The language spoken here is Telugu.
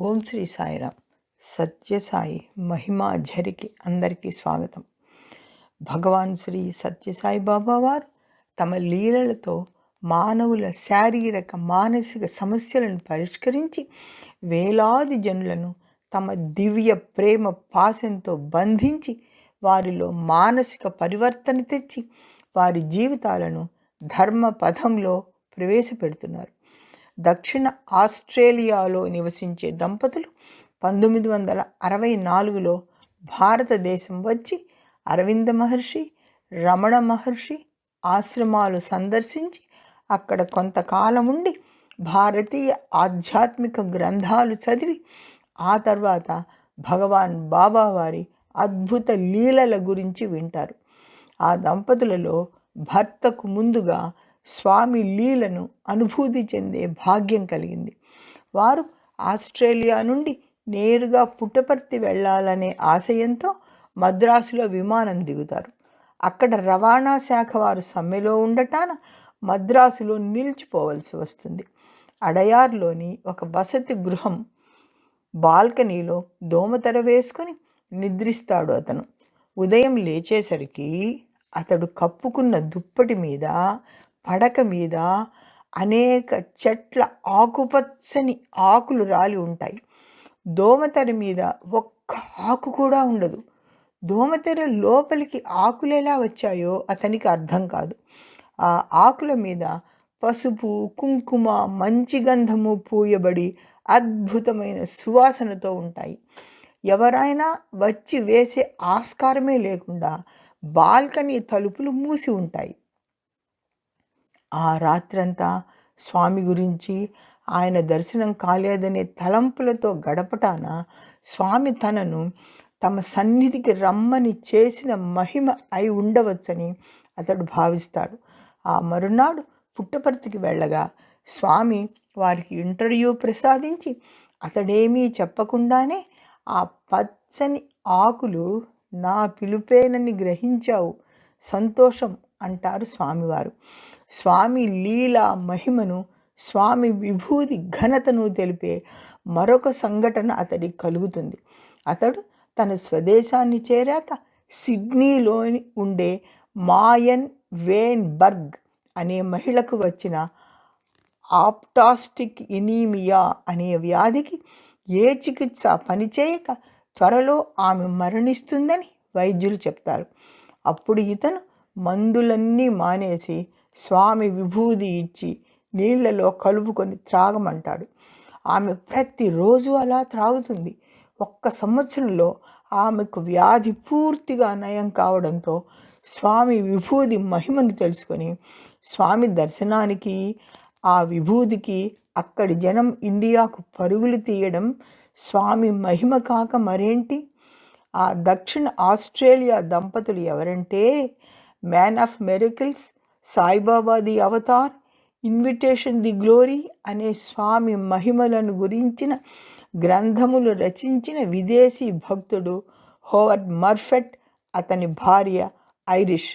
ఓం శ్రీ సాయిరామ్. సత్యసాయి మహిమా ఝరికి అందరికీ స్వాగతం. భగవాన్ శ్రీ సత్యసాయి బాబా వారు తమ లీలలతో మానవుల శారీరక మానసిక సమస్యలను పరిష్కరించి వేలాది జనులను తమ దివ్య ప్రేమ పాశంతో బంధించి వారిలో మానసిక పరివర్తన తెచ్చి వారి జీవితాలను ధర్మ పథంలో ప్రవేశపెడుతున్నారు. దక్షిణ ఆస్ట్రేలియాలో నివసించే దంపతులు పంతొమ్మిది వందల అరవై నాలుగులో భారతదేశం వచ్చి అరవింద మహర్షి రమణ మహర్షి ఆశ్రమాలు సందర్శించి అక్కడ కొంతకాలం ఉండి భారతీయ ఆధ్యాత్మిక గ్రంథాలు చదివి ఆ తర్వాత భగవాన్ బాబావారి అద్భుత లీలల గురించి వింటారు. ఆ దంపతులలో భర్తకు ముందుగా స్వామి లీలను అనుభూతి చెందే భాగ్యం కలిగింది. వారు ఆస్ట్రేలియా నుండి నేరుగా పుట్టపర్తి వెళ్ళాలనే ఆశయంతో మద్రాసులో విమానం దిగుతారు. అక్కడ రవాణా శాఖ వారు సమ్మెలో ఉండటాన మద్రాసులో నిలిచిపోవలసి వస్తుంది. అడయార్లోని ఒక వసతి గృహం బాల్కనీలో దోమతెర వేసుకొని నిద్రిస్తాడు అతను. ఉదయం లేచేసరికి అతడు కప్పుకున్న దుప్పటి మీద పడక మీద అనేక చెట్ల ఆకుపచ్చని ఆకులు రాలి ఉంటాయి. దోమతెర మీద ఒక్క ఆకు కూడా ఉండదు. దోమతెర లోపలికి ఆకులు ఎలా వచ్చాయో అతనికి అర్థం కాదు. ఆ ఆకుల మీద పసుపు కుంకుమ మంచి గంధము పూయబడి అద్భుతమైన సువాసనతో ఉంటాయి. ఎవరైనా వచ్చి వేసే ఆస్కారమే లేకుండా బాల్కనీ తలుపులు మూసి ఉంటాయి. ఆ రాత్రంతా స్వామి గురించి ఆయన దర్శనం కాలేదనే తలంపులతో గడపటాన స్వామి తనను తమ సన్నిధికి రమ్మని చేసిన మహిమ అయి ఉండవచ్చని అతడు భావిస్తాడు. ఆ మరునాడు పుట్టపర్తికి వెళ్ళగా స్వామి వారికి ఇంటర్వ్యూ ప్రసాదించి అతడేమీ చెప్పకుండానే ఆ పచ్చని ఆకులు నా పిలుపేనని గ్రహించావు. సంతోషం అంటారు స్వామివారు. స్వామి లీల మహిమను స్వామి విభూతి ఘనతను తెలిపే మరొక సంఘటన అతడికి కలుగుతుంది. అతడు తన స్వదేశాన్ని చేరాక సిడ్నీలోని ఉండే మాయన్ వేన్ బర్గ్ అనే మహిళకు వచ్చిన ఆప్టాస్టిక్ ఇనీమియా అనే వ్యాధికి ఏ చికిత్స పనిచేయక త్వరలో ఆమె మరణిస్తుందని వైద్యులు చెప్తారు. అప్పుడు ఇతను మందులన్నీ మానేసి స్వామి విభూది ఇచ్చి నీళ్ళలో కలుపుకొని త్రాగమంటాడు. ఆమె ప్రతిరోజు అలా త్రాగుతుంది. ఒక్క సంవత్సరంలో ఆమెకు వ్యాధి పూర్తిగా నయం కావడంతో స్వామి విభూది మహిమను తెలుసుకొని స్వామి దర్శనానికి ఆ విభూదికి అక్కడి జనం ఇండియాకు పరుగులు తీయడం స్వామి మహిమ కాక మరేంటి? ఆ దక్షిణ ఆస్ట్రేలియా దంపతులు ఎవరంటే man of miracles Saibaba the avatar invitation the glory అనే స్వామి మహిమలను గురించిన గ్రంథములు రచించిన విదేశీ భక్తుడు హోవర్డ్ మర్ఫెట్ అతని భార్య ఐరిష్.